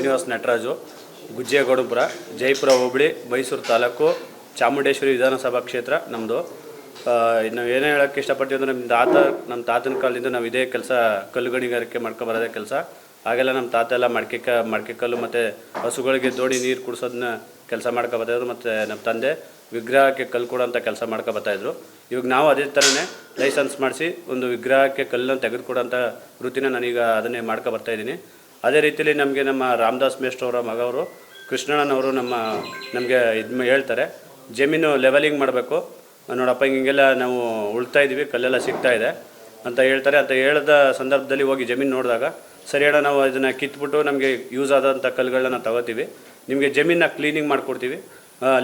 ಶ್ರೀನಿವಾಸ್ ನಟರಾಜು, ಗುಜ್ಜೇಗೌಡಪುರ, ಜೈಪುರ, ಹೋಬಳಿ, ಮೈಸೂರು ತಾಲೂಕು, ಚಾಮುಂಡೇಶ್ವರಿ ವಿಧಾನಸಭಾ ಕ್ಷೇತ್ರ ನಮ್ಮದು ನಾವು ಏನೇ ಹೇಳೋಕ್ಕೆ ಇಷ್ಟಪಡ್ತೀವಿ ಅಂದರೆ ನಮ್ಮ ತಾತ ನಮ್ಮ ತಾತನ ಕಾಲದಿಂದ ನಾವು ಇದೇ ಕೆಲಸ, ಕಲ್ಲು ಗಣಿಗಾರಿಕೆ ಮಾಡ್ಕೊಬರೋದೇ ಕೆಲಸ. ಆಗೆಲ್ಲ ನಮ್ಮ ತಾತ ಎಲ್ಲ ಮಡಿಕೆ ಕ, ಮಡಿಕೆ ಕಲ್ಲು ಮತ್ತು ಹಸುಗಳಿಗೆ ದೋಣಿ ನೀರು ಕುಡಿಸೋದನ್ನ ಕೆಲಸ ಮಾಡ್ಕೊಬರ್ತಾಯಿದ್ರು ಮತ್ತು ನಮ್ಮ ತಂದೆ ವಿಗ್ರಹಕ್ಕೆ ಕಲ್ಲು ಕೊಡೋಂಥ ಕೆಲಸ ಮಾಡ್ಕೊಬರ್ತಾಯಿದ್ರು ಇವಾಗ ನಾವು ಅದೇ ಥರನೇ ಲೈಸೆನ್ಸ್ ಮಾಡಿಸಿ ಒಂದು ವಿಗ್ರಹಕ್ಕೆ ಕಲ್ಲನ್ನು ತೆಗೆದುಕೊಡೋಂಥ ವೃತ್ತಿನ ನಾನೀಗ ಅದನ್ನೇ ಮಾಡ್ಕೊ ಬರ್ತಾ ಇದ್ದೀನಿ. ಅದೇ ರೀತಿಯಲ್ಲಿ ನಮಗೆ ನಮ್ಮ ರಾಮದಾಸ್ ಮೇಷ್ಟ್ ಅವರ ಮಗವರು, ಕೃಷ್ಣಣ್ಣನವರು ನಮ್ಮ, ನಮಗೆ ಇದು ಹೇಳ್ತಾರೆ, ಜಮೀನು ಲೆವೆಲಿಂಗ್ ಮಾಡಬೇಕು. ನೋಡಪ್ಪ, ಹಿಂಗೆಲ್ಲ ನಾವು ಉಳ್ತಾ ಇದ್ದೀವಿ ಕಲ್ಲೆಲ್ಲ ಸಿಗ್ತಾ ಇದೆ ಅಂತ ಹೇಳ್ತಾರೆ. ಅಂತ ಹೇಳಿದ ಸಂದರ್ಭದಲ್ಲಿ ಹೋಗಿ ಜಮೀನು ನೋಡಿದಾಗ, ಸರಿ ನಾವು ಇದನ್ನು ಕಿತ್ಬಿಟ್ಟು ನಮಗೆ ಯೂಸ್ ಆದಂಥ ಕಲ್ಲುಗಳನ್ನ ತಗೋತೀವಿ. ನಿಮಗೆ ಜಮೀನನ್ನ ಕ್ಲೀನಿಂಗ್ ಮಾಡಿಕೊಡ್ತೀವಿ.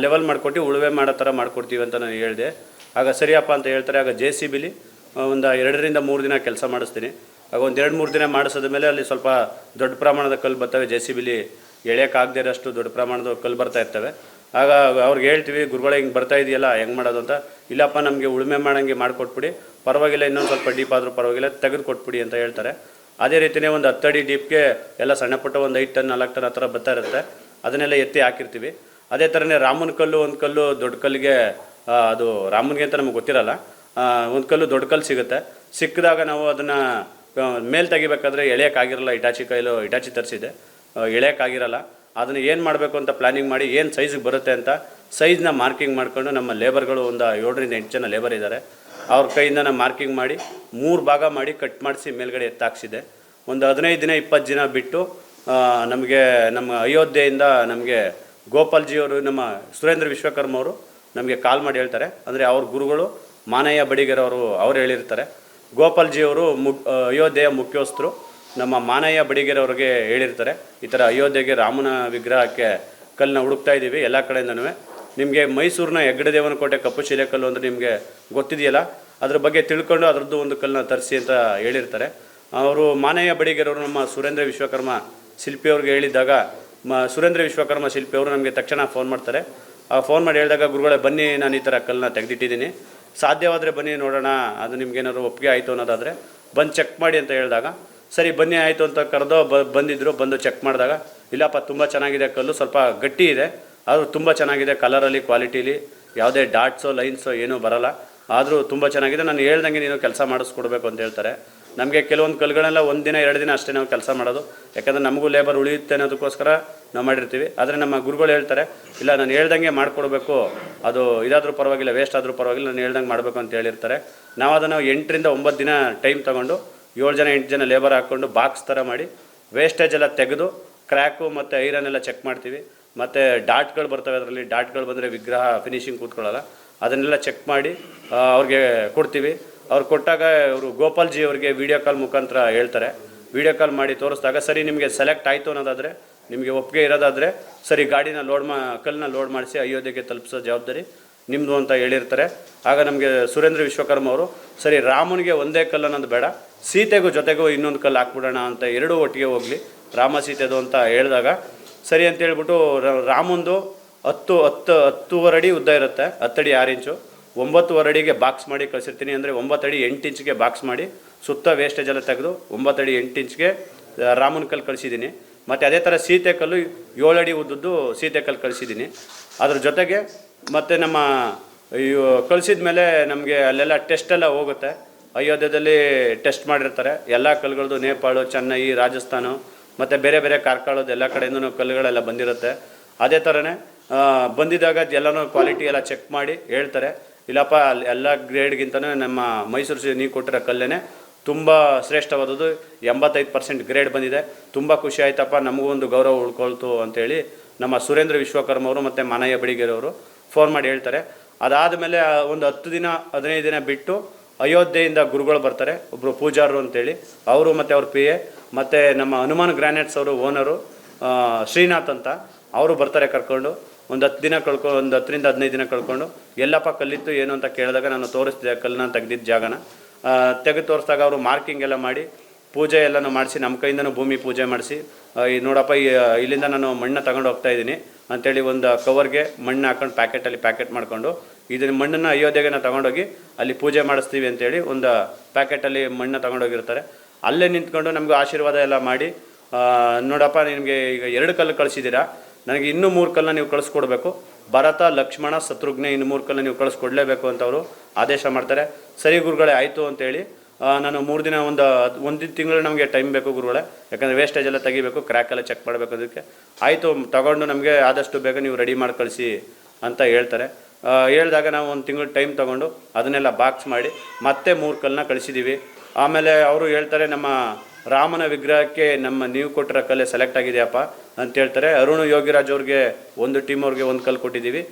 ಲೆವೆಲ್ ಮಾಡಿಕೊಟ್ಟು ಉಳುವೆ ಮಾಡೋ ಥರ ಮಾಡಿಕೊಡ್ತೀವಿ ಅಂತ ನಾನು ಹೇಳಿದೆ. ಆಗ ಸರಿಯಪ್ಪ ಅಂತ ಹೇಳ್ತಾರೆ. ಆಗ ಜೆ ಸಿ ಬಿಲಿ ಒಂದು ಎರಡರಿಂದ ಮೂರು ದಿನ ಕೆಲಸ ಮಾಡಿಸ್ತೀನಿ. ಆಗ ಒಂದು ಎರಡು ಮೂರು ದಿನ ಮಾಡಿಸಿದ ಮೇಲೆ ಅಲ್ಲಿ ಸ್ವಲ್ಪ ದೊಡ್ಡ ಪ್ರಮಾಣದ ಕಲ್ಲು ಬರ್ತವೆ. ಜೆ ಸಿ ಬಿಲಿ ಎಳೆಯೋಕ್ಕಾಗದೇ ಇರೋಷ್ಟು ದೊಡ್ಡ ಪ್ರಮಾಣದ ಕಲ್ಲು ಬರ್ತಾ ಇರ್ತವೆ. ಆಗ ಅವ್ರಿಗೆ ಹೇಳ್ತೀವಿ, ಗುರುಗಳು, ಹಿಂಗೆ ಬರ್ತಾ ಇದೆಯಲ್ಲ, ಹೆಂಗೆ ಮಾಡೋದು ಅಂತ? ಇಲ್ಲಪ್ಪ, ನಮಗೆ ಉಳುಮೆ ಮಾಡೋಂಗೆ ಮಾಡಿಕೊಟ್ಬಿಡಿ. ಪರವಾಗಿಲ್ಲ, ಇನ್ನೊಂದು ಸ್ವಲ್ಪ ಡೀಪ್ ಆದರೂ ಪರವಾಗಿಲ್ಲ ತೆಗೆದು ಕೊಟ್ಬಿಡಿ ಅಂತ ಹೇಳ್ತಾರೆ. ಅದೇ ರೀತಿಯೇ ಒಂದು ಹತ್ತಡಿ ಡೀಪ್ಗೆ ಎಲ್ಲ ಸಣ್ಣ ಪುಟ್ಟ ಒಂದು ಐದು ಟನ್, ನಾಲ್ಕು ಟನ್ ಆ ಥರ ಬರ್ತಾ ಇರುತ್ತೆ. ಅದನ್ನೆಲ್ಲ ಎತ್ತಿ ಹಾಕಿರ್ತೀವಿ. ಅದೇ ಥರನೇ ರಾಮನ ಕಲ್ಲು, ಒಂದು ಕಲ್ಲು ದೊಡ್ಡ ಕಲ್ಲಿಗೆ ಅದು ರಾಮನಿಗೆ ಅಂತ ನಮಗೆ ಗೊತ್ತಿರಲ್ಲ. ಒಂದು ಕಲ್ಲು ದೊಡ್ಡ ಕಲ್ಲು ಸಿಗುತ್ತೆ. ಸಿಕ್ಕಿದಾಗ ನಾವು ಅದನ್ನು ಮೇಲೆ ತೆಗಿಬೇಕಾದ್ರೆ ಎಳೆಯೋಕ್ಕಾಗಿರಲ್ಲ ಇಟಾಚಿ ಕೈಲು ಇಟಾಚಿ ತರಿಸಿದೆ. ಎಳೆಯೋಕ್ಕಾಗಿರಲ್ಲ. ಅದನ್ನು ಏನು ಮಾಡಬೇಕು ಅಂತ ಪ್ಲಾನಿಂಗ್ ಮಾಡಿ ಏನು ಸೈಜಿಗೆ ಬರುತ್ತೆ ಅಂತ ಸೈಜ್ನ ಮಾರ್ಕಿಂಗ್ ಮಾಡಿಕೊಂಡು ನಮ್ಮ ಲೇಬರ್ಗಳು ಒಂದು ಏಳರಿಂದ ಎಂಟು ಜನ ಲೇಬರ್ ಇದ್ದಾರೆ ಅವ್ರ ಕೈಯಿಂದ ನಾನು ಮಾರ್ಕಿಂಗ್ ಮಾಡಿ ಮೂರು ಭಾಗ ಮಾಡಿ ಕಟ್ ಮಾಡಿಸಿ ಮೇಲ್ಗಡೆ ಎತ್ತಾಕ್ಸಿದೆ ಒಂದು ಹದಿನೈದು ದಿನ ಇಪ್ಪತ್ತು ದಿನ ಬಿಟ್ಟು ನಮಗೆ ನಮ್ಮ ಅಯೋಧ್ಯೆಯಿಂದ ನಮಗೆ ಗೋಪಾಲ್ಜಿಯವರು, ನಮ್ಮ ಸುರೇಂದ್ರ ವಿಶ್ವಕರ್ಮ ಅವರು ನಮಗೆ ಕಾಲ್ ಮಾಡಿ ಹೇಳ್ತಾರೆ. ಅಂದರೆ ಅವ್ರ ಗುರುಗಳು, ಮಾನಯ್ಯ ಬಡಿಗರವರು ಅವರು ಹೇಳಿರ್ತಾರೆ. ಗೋಪಾಲ್ಜಿ ಮು ಅಯೋಧ್ಯೆಯ ಮುಖ್ಯಸ್ಥರು. ನಮ್ಮ ಮಾನಯ್ಯ ಬಡಿಗೆರವ್ರಿಗೆ ಹೇಳಿರ್ತಾರೆ. ಈ ಥರ ಅಯೋಧ್ಯೆಗೆ ರಾಮನ ವಿಗ್ರಹಕ್ಕೆ ಕಲ್ಲನ್ನ ಹುಡುಕ್ತಾ ಇದ್ದೀವಿ, ಎಲ್ಲ ಕಡೆಯಿಂದನೂ. ನಿಮಗೆ ಮೈಸೂರಿನ ಹೆಗ್ಗಡದೇವನ ಕೋಟೆ ಕಪ್ಪು ಶಿಲೆ ಕಲ್ಲು ಅಂದರೆ ನಿಮಗೆ ಗೊತ್ತಿದೆಯಲ್ಲ? ಅದ್ರ ಬಗ್ಗೆ ತಿಳ್ಕೊಂಡು ಅದರದ್ದು ಒಂದು ಕಲ್ಲನ್ನ ತರಿಸಿ ಅಂತ ಹೇಳಿರ್ತಾರೆ. ಅವರು ಮಾನಯ್ಯ ಬಡಿಗೆರವರು ನಮ್ಮ ಸುರೇಂದ್ರ ವಿಶ್ವಕರ್ಮ ಶಿಲ್ಪಿ ಹೇಳಿದಾಗ ಮ, ಸುರೇಂದ್ರ ವಿಶ್ವಕರ್ಮ ಶಿಲ್ಪಿ ಅವರು ನಮಗೆ ತಕ್ಷಣ ಫೋನ್ ಮಾಡ್ತಾರೆ. ಆ ಫೋನ್ ಮಾಡಿ ಹೇಳಿದಾಗ, ಗುರುಗಳೇ, ಬನ್ನಿ, ನಾನು ಈ ಥರ ಕಲ್ಲನ್ನ ತೆಗೆದಿಟ್ಟಿದ್ದೀನಿ. ಸಾಧ್ಯವಾದರೆ ಬನ್ನಿ ನೋಡೋಣ, ಅದು ನಿಮ್ಗೇನಾದ್ರು ಒಪ್ಪಿಗೆ ಆಯಿತು ಅನ್ನೋದಾದರೆ ಬಂದು ಚೆಕ್ ಮಾಡಿ ಅಂತ ಹೇಳಿದಾಗ, ಸರಿ, ಬನ್ನಿ ಆಯಿತು ಅಂತ ಕರೆದೋ ಬ ಬಂದಿದ್ದರು ಬಂದು ಚೆಕ್ ಮಾಡಿದಾಗ, ಇಲ್ಲಪ್ಪ, ತುಂಬ ಚೆನ್ನಾಗಿದೆ ಕಲ್ಲು, ಸ್ವಲ್ಪ ಗಟ್ಟಿ ಇದೆ, ಆದರೂ ತುಂಬ ಚೆನ್ನಾಗಿದೆ ಕಲರಲ್ಲಿ ಕ್ವಾಲಿಟೀಲಿ ಯಾವುದೇ ಡಾಟ್ಸೋ ಲೈನ್ಸೋ ಏನೂ ಬರಲ್ಲ, ಆದರೂ ತುಂಬ ಚೆನ್ನಾಗಿದೆ, ನಾನು ಹೇಳ್ದಂಗೆ ನೀನು ಕೆಲಸ ಮಾಡಿಸ್ಕೊಡ್ಬೇಕು ಅಂತ ಹೇಳ್ತಾರೆ. ನಮಗೆ ಕೆಲವೊಂದು ಕಲ್ಲುಗಳೆಲ್ಲ ಒಂದು ದಿನ, ಎರಡು ದಿನ ಅಷ್ಟೇ ನಾವು ಕೆಲಸ ಮಾಡೋದು. ಯಾಕಂದರೆ ನಮಗೂ ಲೇಬರ್ ಉಳಿಯುತ್ತೆ ಅನ್ನೋದಕ್ಕೋಸ್ಕರ ನಾವು ಮಾಡಿರ್ತೀವಿ. ಆದರೆ ನಮ್ಮ ಗುರುಗಳು ಹೇಳ್ತಾರೆ, ಇಲ್ಲ, ನಾನು ಹೇಳ್ದಂಗೆ ಮಾಡಿಕೊಡ್ಬೇಕು. ಅದು ಇದಾದರೂ ಪರವಾಗಿಲ್ಲ ವೇಸ್ಟ್ ಆದರೂ ಪರವಾಗಿಲ್ಲ, ನಾನು ಹೇಳ್ದಂಗೆ ಮಾಡಬೇಕು ಅಂತ ಹೇಳಿರ್ತಾರೆ. ನಾವು ಅದನ್ನು ಎಂಟರಿಂದ ಒಂಬತ್ತು ದಿನ ಟೈಮ್ ತೊಗೊಂಡು, ಏಳು ಜನ, ಎಂಟು ಜನ ಲೇಬರ್ ಹಾಕ್ಕೊಂಡು ಬಾಕ್ಸ್ ಥರ ಮಾಡಿ ವೇಸ್ಟೇಜ್ ಎಲ್ಲ ತೆಗೆದು ಕ್ರ್ಯಾಕು ಮತ್ತು ಐರನ್ ಎಲ್ಲ ಚೆಕ್ ಮಾಡ್ತೀವಿ. ಮತ್ತು ಡಾಟ್ಗಳು ಬರ್ತವೆ ಅದರಲ್ಲಿ. ಡಾಟ್ಗಳು ಬಂದರೆ ವಿಗ್ರಹ ಫಿನಿಶಿಂಗ್ ಕೂತ್ಕೊಳ್ಳಲ್ಲ. ಅದನ್ನೆಲ್ಲ ಚೆಕ್ ಮಾಡಿ ಅವ್ರಿಗೆ ಕೊಡ್ತೀವಿ. ಅವ್ರು ಕೊಟ್ಟಾಗ ಅವರು ಗೋಪಾಲ್ಜಿ ಅವರಿಗೆ ವಿಡಿಯೋ ಕಾಲ್ ಮುಖಾಂತರ ಹೇಳ್ತಾರೆ. ವಿಡಿಯೋ ಕಾಲ್ ಮಾಡಿ ತೋರಿಸಿದಾಗ, ಸರಿ, ನಿಮಗೆ ಸೆಲೆಕ್ಟ್ ಆಯಿತು ಅನ್ನೋದಾದರೆ, ನಿಮಗೆ ಒಪ್ಪಿಗೆ ಇರೋದಾದರೆ, ಸರಿ, ಗಾಡಿನ ಲೋಡ್ ಮಾ ಕಲ್ಲನ್ನ ಲೋಡ್ ಮಾಡಿಸಿ ಅಯೋಧ್ಯೆಗೆ ತಲುಪಿಸೋ ಜವಾಬ್ದಾರಿ ನಿಮ್ಮದು ಅಂತ ಹೇಳಿರ್ತಾರೆ. ಆಗ ನಮಗೆ ಸುರೇಂದ್ರ ವಿಶ್ವಕರ್ಮ ಅವರು, ಸರಿ, ರಾಮನಿಗೆ ಒಂದೇ ಕಲ್ಲು ಅನ್ನೋದು ಬೇಡ, ಸೀತೆಗೂ ಜೊತೆಗೂ ಇನ್ನೊಂದು ಕಲ್ಲು ಹಾಕ್ಬಿಡೋಣ ಅಂತ ಎರಡೂ ಒಟ್ಟಿಗೆ ಹೋಗಲಿ, ರಾಮ ಸೀತೆದು ಅಂತ ಹೇಳಿದಾಗ, ಸರಿ ಅಂತ ಹೇಳ್ಬಿಟ್ಟು ರಾಮಂದು ಹತ್ತು ಹತ್ತು, ಹತ್ತೂವರೆ ಅಡಿ ಉದ್ದ ಇರುತ್ತೆ, ಹತ್ತಡಿ ಆರು ಇಂಚು. ಒಂಬತ್ತುವರೆ ಅಡಿಗೆ ಬಾಕ್ಸ್ ಮಾಡಿ ಕಳಿಸಿರ್ತೀನಿ ಅಂದರೆ ಅಡಿ ಎಂಟು ಇಂಚ್ಗೆ ಬಾಕ್ಸ್ ಮಾಡಿ ಸುತ್ತ ವೇಸ್ಟೇಜ್ ಎಲ್ಲ ತೆಗೆದು ಒಂಬತ್ತಡಿ ಎಂಟು ಇಂಚ್ಗೆ ರಾಮನ ಕಲ್ಲು ಕಳಿಸಿದ್ದೀನಿ. ಮತ್ತು ಅದೇ ಥರ ಸೀತೆ ಕಲ್ಲು ಏಳು ಅಡಿ ಉದ್ದದ್ದು ಸೀತೆ ಕಲ್ಲು ಕಳಿಸಿದ್ದೀನಿ. ಅದ್ರ ಜೊತೆಗೆ ಮತ್ತು ನಮ್ಮ ಕಳಿಸಿದ ಮೇಲೆ ನಮಗೆ ಅಲ್ಲೆಲ್ಲ ಟೆಸ್ಟ್ ಎಲ್ಲ ಹೋಗುತ್ತೆ. ಅಯೋಧ್ಯದಲ್ಲಿ ಟೆಸ್ಟ್ ಮಾಡಿರ್ತಾರೆ. ಎಲ್ಲ ಕಲ್ಲುಗಳದ್ದು ನೇಪಾಳು, ಚೆನ್ನೈ, ರಾಜಸ್ಥಾನ, ಮತ್ತು ಬೇರೆ ಬೇರೆ ಕಾರ್ಕಳದ ಎಲ್ಲ ಕಡೆಯಿಂದನೂ ಕಲ್ಲುಗಳೆಲ್ಲ ಬಂದಿರುತ್ತೆ. ಅದೇ ಥರನೇ ಬಂದಿದಾಗ ಎಲ್ಲನೂ ಕ್ವಾಲಿಟಿ ಎಲ್ಲ ಚೆಕ್ ಮಾಡಿ ಹೇಳ್ತಾರೆ. ಇಲ್ಲಪ್ಪ, ಅಲ್ಲಿ ಎಲ್ಲ ಗ್ರೇಡ್ಗಿಂತನೂ ನಮ್ಮ ಮೈಸೂರು ಸಿ- ನೀವು ಕೊಟ್ಟಿರೋ ಕಲ್ಲೇನೆ ತುಂಬ ಶ್ರೇಷ್ಠವಾದದ್ದು. ಎಂಬತ್ತೈದು ಪರ್ಸೆಂಟ್ ಗ್ರೇಡ್ ಬಂದಿದೆ. ತುಂಬ ಖುಷಿ ಆಯ್ತಪ್ಪ, ನಮಗೂ ಒಂದು ಗೌರವ ಉಳ್ಕೊಳ್ತು ಅಂತೇಳಿ ನಮ್ಮ ಸುರೇಂದ್ರ ವಿಶ್ವಕರ್ಮ ಅವರು ಮತ್ತು ಮನಯ್ಯ ಬಡಿಗೆರವರು ಫೋನ್ ಮಾಡಿ ಹೇಳ್ತಾರೆ. ಅದಾದಮೇಲೆ ಒಂದು ಹತ್ತು ದಿನ, ಹದಿನೈದು ದಿನ ಬಿಟ್ಟು ಅಯೋಧ್ಯೆಯಿಂದ ಗುರುಗಳು ಬರ್ತಾರೆ ಒಬ್ಬರು ಪೂಜಾರರು ಅಂತೇಳಿ. ಅವರು ಮತ್ತು ಅವ್ರ ಪಿ ಎ ಮತ್ತು ನಮ್ಮ ಹನುಮಾನ್ ಗ್ರಾನೈಟ್ಸ್ ಅವರು ಓನರು ಶ್ರೀನಾಥ್ ಅಂತ. ಅವರು ಬರ್ತಾರೆ ಕರ್ಕೊಂಡು. ಒಂದು ಹತ್ತು ದಿನ ಕಳ್ಕೊ, ಒಂದು ಹತ್ತರಿಂದ ಹದಿನೈದು ದಿನ ಕಳ್ಕೊಂಡು. ಎಲ್ಲಪ್ಪ ಕಲ್ಲಿತ್ತು ಏನು ಅಂತ ಕೇಳಿದಾಗ ನಾನು ತೋರಿಸ್ತಿದ್ದೆ ಕಲ್ಲನ್ನ ತೆಗೆದಿದ್ದ ಜಾಗನ. ತೆಗೆದು ತೋರಿಸಿದಾಗ ಅವರು ಮಾರ್ಕಿಂಗ್ ಎಲ್ಲ ಮಾಡಿ, ಪೂಜೆ ಎಲ್ಲನೂ ಮಾಡಿಸಿ, ನಮ್ಮ ಕೈಯಿಂದನೂ ಭೂಮಿ ಪೂಜೆ ಮಾಡಿಸಿ ಈ ನೋಡಪ್ಪ ಇಲ್ಲಿಂದ ನಾನು ಮಣ್ಣು ತಗೊಂಡು ಹೋಗ್ತಾ ಇದ್ದೀನಿ. ಅಂತೇಳಿ ಒಂದು ಕವರ್ಗೆ ಮಣ್ಣು ಹಾಕೊಂಡು ಪ್ಯಾಕೆಟಲ್ಲಿ ಪ್ಯಾಕೆಟ್ ಮಾಡಿಕೊಂಡು, ಇದನ್ನ ಮಣ್ಣನ್ನು ಅಯೋಧ್ಯೆಗೆ ನಾವು ತಗೊಂಡೋಗಿ ಅಲ್ಲಿ ಪೂಜೆ ಮಾಡಿಸ್ತೀವಿ ಅಂತೇಳಿ ಒಂದು ಪ್ಯಾಕೆಟಲ್ಲಿ ಮಣ್ಣು ತಗೊಂಡೋಗಿರ್ತಾರೆ. ಅಲ್ಲೇ ನಿಂತ್ಕೊಂಡು ನಮ್ಗೆ ಆಶೀರ್ವಾದ ಎಲ್ಲ ಮಾಡಿ ನೋಡಪ್ಪ, ನಿಮಗೆ ಈಗ ಎರಡು ಕಲ್ಲು ಕಳಿಸಿದ್ದೀರಾ? ನನಗೆ ಇನ್ನೂ ಮೂರು ಕಲ್ಲನ್ನ ನೀವು ಕಳಿಸ್ಕೊಡ್ಬೇಕು. ಭರತ, ಲಕ್ಷ್ಮಣ, ಶತ್ರುಘ್ನ ಇನ್ನು ಮೂರು ಕಲ್ಲನ್ನ ನೀವು ಕಳಿಸ್ಕೊಡ್ಲೇಬೇಕು ಅಂತ ಅವರು ಆದೇಶ ಮಾಡ್ತಾರೆ. ಸರಿ ಗುರುಗಳೇ, ಆಯಿತು ಅಂತೇಳಿ. ನಾನು ಮೂರು ದಿನ ಒಂದು ಒಂದು ತಿಂಗಳು ನಮಗೆ ಟೈಮ್ ಬೇಕು ಗುರುಗಳೇ. ಯಾಕಂದರೆ ವೇಸ್ಟೇಜ್ ಎಲ್ಲ ತೆಗಿಬೇಕು ಕ್ರ್ಯಾಕ್ ಎಲ್ಲ ಚೆಕ್ ಮಾಡಬೇಕು ಅದಕ್ಕೆ. ಆಯಿತು, ತಗೊಂಡು ನಮಗೆ ಆದಷ್ಟು ಬೇಗ ನೀವು ರೆಡಿ ಮಾಡಿ ಕಳಿಸಿ ಅಂತ ಹೇಳ್ತಾರೆ. ಹೇಳಿದಾಗ ನಾವು ಒಂದು ತಿಂಗಳು ಟೈಮ್ ತೊಗೊಂಡು ಅದನ್ನೆಲ್ಲ ಬಾಕ್ಸ್ ಮಾಡಿ ಮತ್ತೆ ಮೂರು ಕಲ್ಲನ್ನ ಕಳಿಸಿದ್ದೀವಿ ಆಮೇಲೆ ಅವರು ಹೇಳ್ತಾರೆ ನಮ್ಮ ರಾಮನ ವಿಗ್ರಹಕ್ಕೆ ನಮ್ಮ ನೀವು ಕೊಟ್ಟಿರೋ ಕಲೆ ಸೆಲೆಕ್ಟ್ ಆಗಿದೆಯಪ್ಪ ಅಂತ ಹೇಳ್ತಾರೆ. ಅರುಣ್ ಯೋಗಿರಾಜ್ ಅವ್ರಿಗೆ ಒಂದು ಟೀಮ್ ಅವ್ರಿಗೆ ಒಂದು ಕಲ್ಲು ಕೊಟ್ಟಿದ್ದೀವಿ.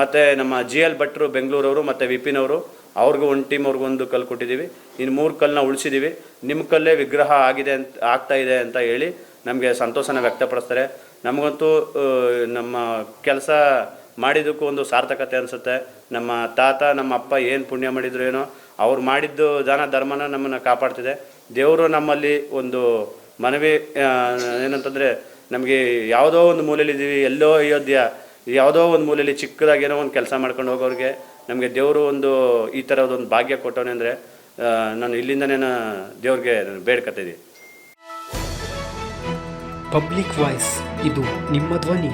ಮತ್ತು ನಮ್ಮ ಜಿ ಎಲ್ ಭಟ್ರು ಬೆಂಗಳೂರವರು, ಮತ್ತು ವಿಪಿನ್ ಅವರು, ಅವ್ರಿಗೂ ಒಂದು ಟೀಮ್ ಅವ್ರಿಗೂ ಒಂದು ಕಲ್ಲು ಕೊಟ್ಟಿದ್ದೀವಿ. ಇನ್ನು ಮೂರು ಕಲ್ಲನ್ನ ಉಳಿಸಿದ್ದೀವಿ. ನಿಮ್ಮ ಕಲ್ಲೇ ವಿಗ್ರಹ ಆಗಿದೆ ಅಂತ, ಆಗ್ತಾ ಇದೆ ಅಂತ ಹೇಳಿ ನಮಗೆ ಸಂತೋಷನ ವ್ಯಕ್ತಪಡಿಸ್ತಾರೆ. ನಮಗಂತೂ ನಮ್ಮ ಕೆಲಸ ಮಾಡಿದ್ದಕ್ಕೂ ಒಂದು ಸಾರ್ಥಕತೆ ಅನಿಸುತ್ತೆ. ನಮ್ಮ ತಾತ, ನಮ್ಮ ಅಪ್ಪ ಏನು ಪುಣ್ಯ ಮಾಡಿದ್ರು ಏನೋ, ಅವ್ರು ಮಾಡಿದ್ದು ದಾನ ಧರ್ಮನ ನಮ್ಮನ್ನು ಕಾಪಾಡ್ತಿದೆ. ದೇವರು ನಮ್ಮಲ್ಲಿ ಒಂದು ಮನವಿ ಏನಂತಂದರೆ ನಮಗೆ ಯಾವುದೋ ಒಂದು ಮೂಲೆಯಲ್ಲಿದ್ದೀವಿ ಎಲ್ಲೋ ಅಯೋಧ್ಯ, ಯಾವುದೋ ಒಂದು ಮೂಲೆಯಲ್ಲಿ ಚಿಕ್ಕದಾಗಿ ಏನೋ ಒಂದು ಕೆಲಸ ಮಾಡ್ಕೊಂಡು ಹೋಗೋರಿಗೆ ನಮಗೆ ದೇವರು ಒಂದು ಈ ಥರದೊಂದು ಭಾಗ್ಯ ಕೊಟ್ಟವನೇ ಅಂದರೆ ನಾನು ಇಲ್ಲಿಂದನೇ ದೇವ್ರಿಗೆ ಬೇಡ್ಕತ್ತಿದ್ದೀನಿ ಪಬ್ಲಿಕ್ ವಾಯ್ಸ್ ಇದು ನಿಮ್ಮ ಧ್ವನಿ.